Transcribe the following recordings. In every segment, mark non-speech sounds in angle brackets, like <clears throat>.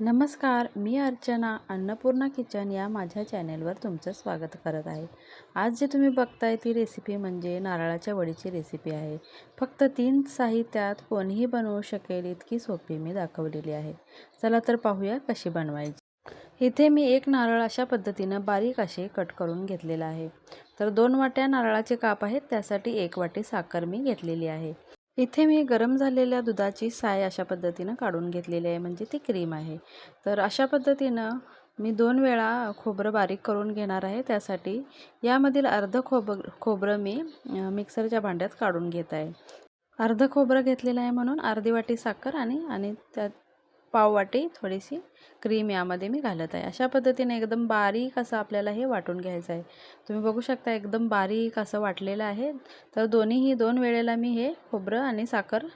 नमस्कार मी अर्चना अन्नपूर्णा किचन या माझ्या चॅनेलवर तुमचं स्वागत करत आहे. आज जे तुम्ही बघताय ती रेसिपी म्हणजे नारळाच्या वडीची रेसिपी आहे. फक्त तीन साहित्यात कोणीही बनवू शकेल इतकी सोपी मी दाखवलेली आहे. चला तर पाहूया कशी बनवायची. इथे मी एक नारळ अशा पद्धतीनं बारीक असे कट करून घेतलेला आहे. तर दोन वाट्या नारळाचे काप आहेत त्यासाठी एक वाटी साखर मी घेतलेली आहे. इथे मी गरम झालेल्या दुधाची साय अशा पद्धतीनं काढून घेतलेली आहे. म्हणजे ती क्रीम आहे. तर अशा पद्धतीनं मी दोन वेळा खोबरं बारीक करून घेणार आहे. त्यासाठी यामधील अर्ध खोब खोबरं मी मिक्सरच्या भांड्यात काढून घेत आहे. अर्ध खोबरं घेतलेलं आहे म्हणून अर्धी वाटी साखर आणि आणि त्यात पाववाटी थोडीशी क्रीम यामध्ये मी घालत आहे. अशा पद्धतीने एकदम बारीक असं आपल्याला हे वाटून घ्यायचं आहे. तुम्ही बघू शकता एकदम बारीक असं वाटलेलं आहे. तर दोन्हीही दोन वेळेला मी हे खोबरं आणि साखर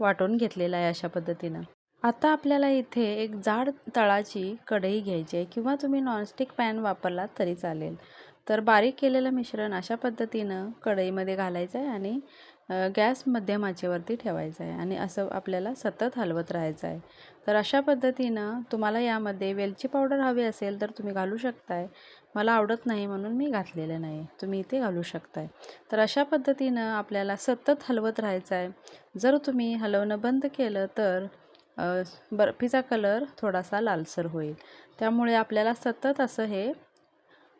वाटून घेतलेलं आहे अशा पद्धतीनं. आता आपल्याला इथे एक जाड तळाची कढई घ्यायची आहे किंवा तुम्ही नॉनस्टिक पॅन वापरलात तरी चालेल. तर बारीक केलेलं मिश्रण अशा पद्धतीनं कढईमध्ये घालायचं आहे आणि गॅस मध्यम आचेवरती ठेवायचं आहे आणि असं आपल्याला सतत हलवत राहायचं आहे तर अशा पद्धतीनं तुम्हाला यामध्ये वेलची पावडर हवी असेल तर तुम्ही घालू शकताय. मला आवडत नाही म्हणून मी घातलेलं नाही. तुम्ही इथे घालू शकताय. तर अशा पद्धतीनं आपल्याला सतत हलवत राहायचं आहे जर तुम्ही हलवणं बंद केलं तर बर्फीचा कलर थोडासा लालसर होईल. त्यामुळे आपल्याला सतत असं हे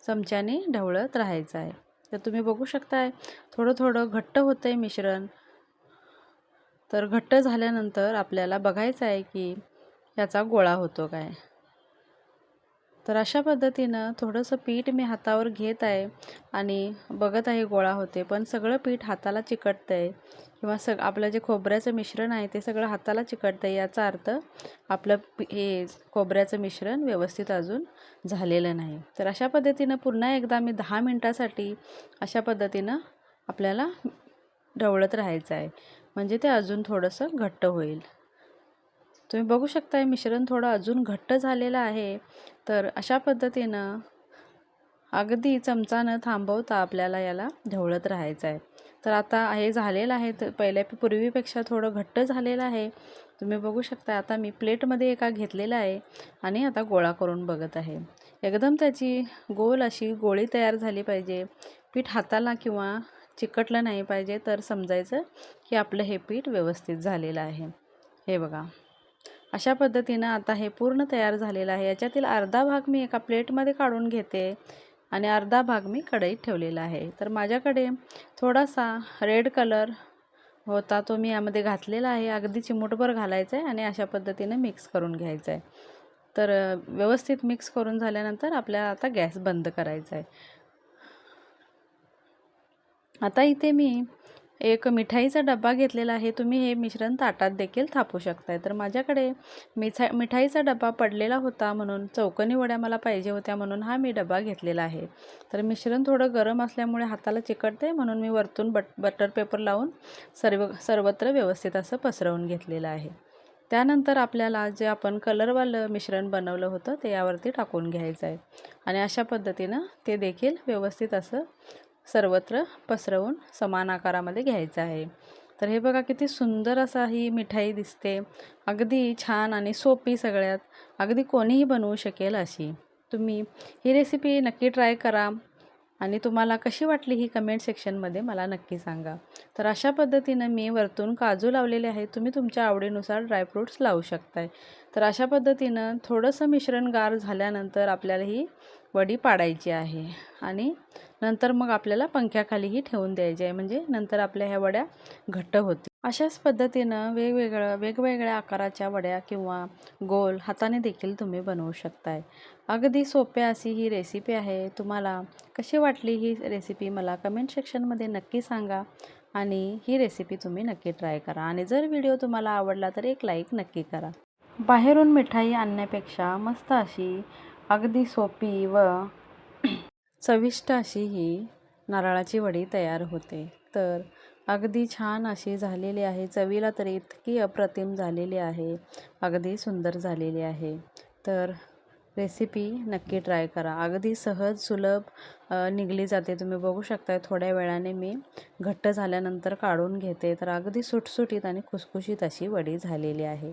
चमच्याने ढवळत राहायचं आहे. तर तुम्ही बघू शकताय थोडं थोडं घट्ट होतं आहे मिश्रण. तर घट्ट झाल्यानंतर आपल्याला बघायचं आहे की याचा गोळा होतो काय. तर अशा पद्धतीनं थोडंसं पीठ मी हातावर घेत आहे आणि बघत आहे गोळा होते पण सगळं पीठ हाताला चिकटतं आहे किंवा सग आपलं जे खोबऱ्याचं मिश्रण आहे ते सगळं हाताला चिकटतं आहे याचा अर्थ आपलं हे खोबऱ्याचं मिश्रण व्यवस्थित अजून झालेलं नाही. तर अशा पद्धतीनं पुन्हा एकदा मी दहा मिनटासाठी अशा पद्धतीनं आपल्याला ढवळत राहायचं आहे. म्हणजे ते अजून थोडंसं घट्ट होईल. तुम्ही बघू शकता मिश्रण थोडं अजून घट्ट झालेलं आहे. तर अशा पद्धतीनं अगदी चमचानं थांबवता आपल्याला याला ढवळत राहायचं आहे. तर आता हे झालेलं आहे तर पहिल्या पूर्वीपेक्षा थोडं घट्ट झालेलं आहे. तुम्ही बघू शकता आता मी प्लेटमध्ये एका घेतलेला आहे आणि आता गोळा करून बघत आहे. एकदम त्याची गोल अशी गोळी तयार झाली पाहिजे. पीठ हाताला किंवा चिकटलं नाही पाहिजे तर समजायचं की आपलं हे पीठ व्यवस्थित झालेलं आहे. हे बघा. अशा पद्धतीनं आता हे पूर्ण तयार झालेलं आहे. याच्यातील अर्धा भाग मी एका प्लेटमध्ये काढून घेते आणि अर्धा भाग मी कढईत ठेवलेला आहे. तर माझ्याकडे थोडासा रेड कलर होता तो मी यामध्ये घातलेला आहे. अगदी चिमूटभर घालायचा आहे आणि अशा पद्धतीनं मिक्स करून घ्यायचं आहे. तर व्यवस्थित मिक्स करून झाल्यानंतर आपल्याला आता गॅस बंद करायचा आहे. आता इथे मी एक मिठाईचा डबा घेतलेला आहे. तुम्ही हे मिश्रण ताटात देखील थापू शकताय. तर माझ्याकडे मिठा मिठाईचा डबा पडलेला होता म्हणून चौकनी वड्या मला पाहिजे होत्या म्हणून हा मी डबा घेतलेला आहे. तर मिश्रण थोडं गरम असल्यामुळे हाताला चिकटते म्हणून मी वरतून बट बटर पेपर लावून सर्व सर्वत्र व्यवस्थित असं पसरवून घेतलेलं आहे. त्यानंतर आपल्याला जे आपण कलरवालं मिश्रण बनवलं होतं ते यावरती टाकून घ्यायचं आहे आणि अशा पद्धतीनं ते देखील व्यवस्थित असं सर्वत्र पसरवून समान आकारामध्ये घ्यायचं आहे. तर हे बघा किती सुंदर असा ही मिठाई दिसते. अगदी छान आणि सोपी सगळ्यात. अगदी कोणीही बनवू शकेल अशी. तुम्ही ही रेसिपी नक्की ट्राय करा. आणि तुम्हाला कशी वाटली ही कमेंट सेक्शनमध्ये मला नक्की सांगा. तर अशा पद्धतीनं मी वरतून काजू लावलेले आहे तुम्ही तुमच्या आवडीनुसार ड्रायफ्रूट्स लावू शकताय. तर अशा पद्धतीनं थोडंसं मिश्रण गार झाल्यानंतर आपल्याला ही वडी पाडायची आहे. आणि नंतर मग आपल्याला पंख्याखालीही ठेवून द्यायचे आहे. म्हणजे नंतर आपल्या ह्या वड्या घट्ट होतील. अशाच पद्धतीनं वेगवेगळं वेगवेगळ्या आकाराच्या वड्या किंवा गोल हाताने देखील तुम्ही बनवू शकताय. अगदी सोप्या अशी ही रेसिपी आहे. तुम्हाला कशी वाटली ही रेसिपी मला कमेंट सेक्शनमध्ये नक्की सांगा आणि ही रेसिपी तुम्ही नक्की ट्राय करा. आणि जर व्हिडिओ तुम्हाला आवडला तर एक लाईक नक्की करा. बाहेरून मिठाई आणण्यापेक्षा मस्त अशी अगदी सोपी व <clears throat> चविष्ट अशी ही नारळाची वडी तयार होते. तर अगदी छान अशी झालेली आहे. चवीला तर इतकी अप्रतिम झालेली आहे. अगदी सुंदर झालेली आहे. तर रेसिपी नक्की ट्राय करा. अगदी सहज सुलभ निघली जाते. तुम्ही बघू शकता थोड्या वेळाने मी घट्ट झाल्यानंतर काढून घेते. तर अगदी सुटसुटीत आणि खुसखुशीत अशी वडी झालेली आहे.